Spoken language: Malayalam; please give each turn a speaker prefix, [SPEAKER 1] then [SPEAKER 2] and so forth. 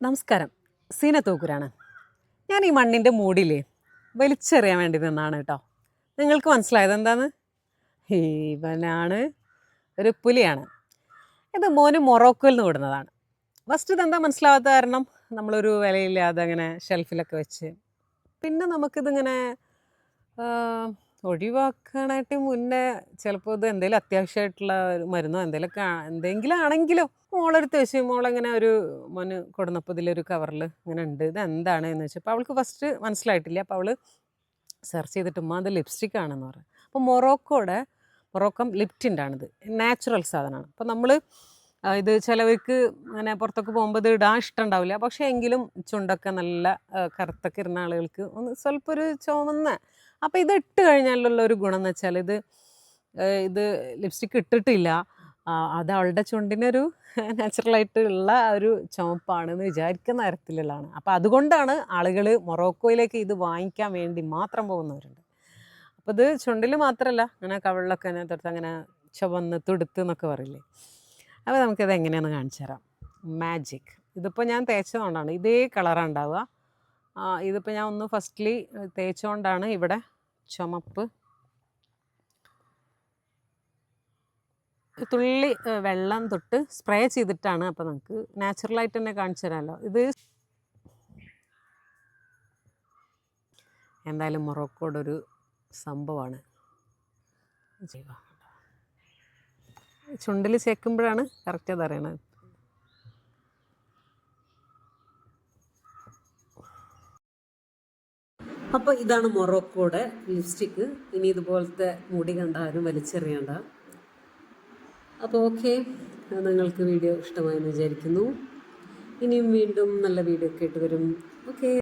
[SPEAKER 1] നമസ്കാരം. സീന തോക്കുരാണ്. ഞാൻ ഈ മണ്ണിന്റെ മൂടിയില്ലേ വലിച്ചെറിയാൻ വേണ്ടി നിന്നാണ് കേട്ടോ. നിങ്ങൾക്ക് മനസ്സിലായത് എന്താണ് ഇവനാണ് ഒരു പുലിയാണ്. ഇത് മോന് മൊറോക്കോയിൽ നിന്ന് വിടുന്നതാണ്. ഫസ്റ്റ് ഇതെന്താ മനസ്സിലാവാത്ത കാരണം? നമ്മളൊരു വിലയില്ലാതെ അങ്ങനെ ഷെൽഫിലൊക്കെ വെച്ച്. പിന്നെ നമുക്കിതിങ്ങനെ ഒഴിവാക്കാനായിട്ട് മുന്നേ ചിലപ്പോൾ ഇത് എന്തെങ്കിലും അത്യാവശ്യമായിട്ടുള്ള ഒരു മരുന്നോ എന്തെങ്കിലുമൊക്കെ ആ- എന്തെങ്കിലും ആണെങ്കിലോ മോളെടുത്ത് വെച്ച് മോളെങ്ങനെ ഒരു മോന് കൊടുന്നപ്പോൾ ഇതിലൊരു കവറിൽ ഇങ്ങനെ ഉണ്ട് ഇത് എന്താണ് എന്ന് വെച്ചാൽ അപ്പോൾ അവൾക്ക് ഫസ്റ്റ് മനസ്സിലായിട്ടില്ല. അപ്പോൾ അവൾ സെർച്ച് ചെയ്തിട്ട് ഉമ്മ അത് ലിപ്സ്റ്റിക് ആണെന്ന് പറഞ്ഞു. അപ്പോൾ മൊറോക്കോടെ മൊറോക്കം ലിപ്റ്റിന്റെ ആണിത് നാച്ചുറൽ സാധനമാണ്. അപ്പോൾ നമ്മൾ ഇത് ചിലവർക്ക് അങ്ങനെ പുറത്തൊക്കെ പോകുമ്പോൾ ഇത് ഇടാൻ ഇഷ്ടമുണ്ടാവില്ല പക്ഷേ എങ്കിലും ചുണ്ടൊക്കെ നല്ല കറുത്തൊക്കെ ഇരുന്ന ആളുകൾക്ക് ഒന്ന് സ്വല്പം ഒരു ചുവന്ന. അപ്പോൾ ഇത് ഇട്ട് കഴിഞ്ഞാലുള്ള ഒരു ഗുണം എന്ന് വെച്ചാൽ ഇത് ഇത് ലിപ്സ്റ്റിക് ഇട്ടിട്ടില്ല. അത് അവളുടെ ചുണ്ടിനൊരു നാച്ചുറലായിട്ട് ഉള്ള ഒരു ചുമപ്പാണെന്ന് വിചാരിക്കുന്ന തരത്തിലുള്ളതാണ്. അപ്പോൾ അതുകൊണ്ടാണ് ആളുകൾ മൊറോക്കോയിലേക്ക് ഇത് വാങ്ങിക്കാൻ വേണ്ടി മാത്രം പോകുന്നവരുണ്ട്. അപ്പോൾ ഇത് ചുണ്ടിൽ മാത്രമല്ല അങ്ങനെ കവിളിലൊക്കെ അങ്ങനെ തൊട്ട് അങ്ങനെ ചുവന്ന് തുടുത്ത് എന്നൊക്കെ പറയില്ലേ? അപ്പോൾ നമുക്കിത് എങ്ങനെയാണെന്ന് കാണിച്ചു തരാം. മാജിക് ഇതിപ്പോൾ ഞാൻ തേച്ചതുകൊണ്ടാണ്. ഇതേ കളറാണ് ഉണ്ടാവുക. ഇതിപ്പോൾ ഞാൻ ഒന്ന് ഫസ്റ്റ്ലി തേച്ചുകൊണ്ടാണ് ഇവിടെ ചുമപ്പ്. തുള്ളി വെള്ളം തൊട്ട് സ്പ്രേ ചെയ്തിട്ടാണ് അപ്പോൾ നമുക്ക് നാച്ചുറലായിട്ട് തന്നെ കാണിച്ചു തരാമല്ലോ ഇത് എന്തായാലും മൊറോക്കോടൊരു സംഭവമാണ്. ചെയ്യുക ചുണ്ടിൽ ചേക്കുമ്പോഴാണ് കറക്റ്റ് അത് അറിയണത്. അപ്പോൾ ഇതാണ് മൊറോക്കോയുടെ ലിപ്സ്റ്റിക്ക് ഇനി ഇതുപോലത്തെ മുടി കണ്ട ആരും വലിച്ചെറിയണ്ട. അപ്പോൾ ഓക്കെ നിങ്ങൾക്ക് വീഡിയോ ഇഷ്ടമായെന്ന് വിചാരിക്കുന്നു. ഇനിയും വീണ്ടും നല്ല വീഡിയോ ആയിട്ട് വരും. ഓക്കെ